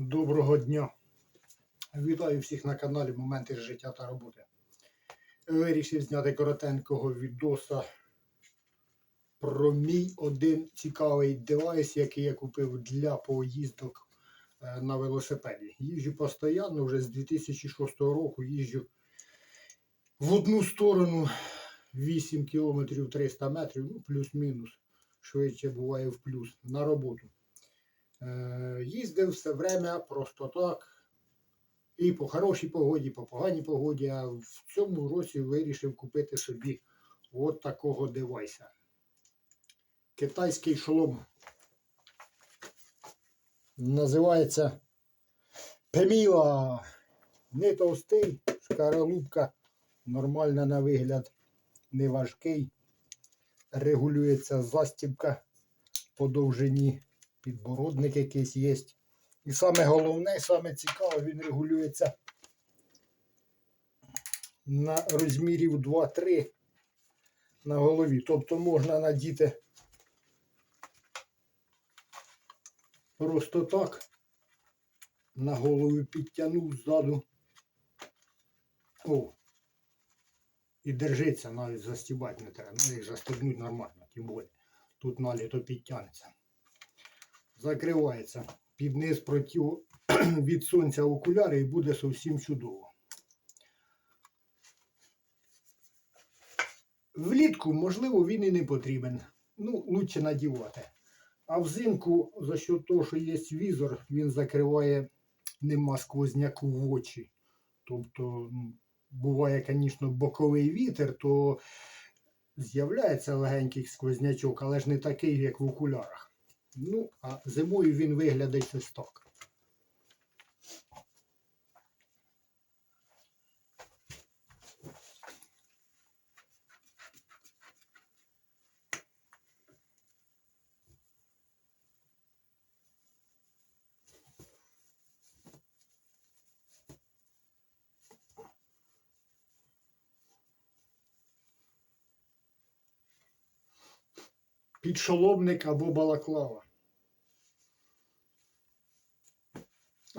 Доброго дня. Вітаю всіх на каналі Моменти життя та роботи. Вирішив зняти коротенького відоса про мій один цікавий девайс, який я купив для поїздок е, на велосипеді. Їжджу постійно, вже з 2006 року їжджу в одну сторону 8 км 300 метрів, ну плюс-мінус. Швидше буває в плюс на роботу. Їздив все время просто так. І по хорошій погоді, по поганій погоді. А в цьому році вирішив купити собі от такого девайса. Китайський шолом. Називається Пеміла. Не товстий, шкаралупка, нормальна на вигляд, не важкий. Регулюється застібка по довжині підбородник якийсь є. І саме головне, саме цікаве, він регулюється на розмірів 2-3 на голові. Тобто можна надіти просто так. На голову підтягнув ззаду. О. І держиться, навіть застібати не треба. Ну, їх застібнуть нормально, тим більше. Тут наліто підтягнеться закривається під низ проти від сонця окуляри і буде зовсім чудово. Влітку, можливо, він і не потрібен. Ну, лучше надівати. А взимку, за що того, що є візор, він закриває нема сквозняку в очі. Тобто, ну, буває, звісно, боковий вітер, то з'являється легенький сквознячок, але ж не такий, як в окулярах. Ну, а зимою він виглядить ось так. Підшоломник або балаклава.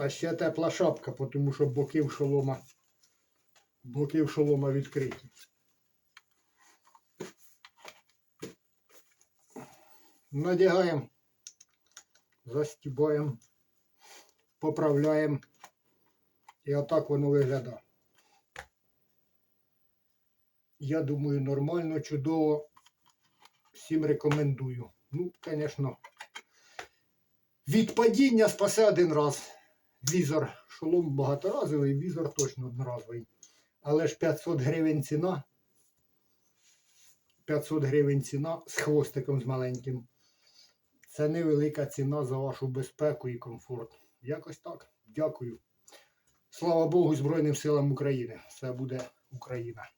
А ще тепла шапка, тому що боки в шолома, боки в шолома відкриті. Надягаємо, застібаємо, поправляємо. І отак воно виглядає. Я думаю, нормально, чудово. Всім рекомендую. Ну, звісно, від падіння спасе один раз. Візор, шолом багаторазовий, візор точно одноразовий. Але ж 500 гривень ціна. 500 гривень ціна з хвостиком з маленьким. Це невелика ціна за вашу безпеку і комфорт. Якось так. Дякую. Слава Богу, Збройним силам України. Все буде Україна.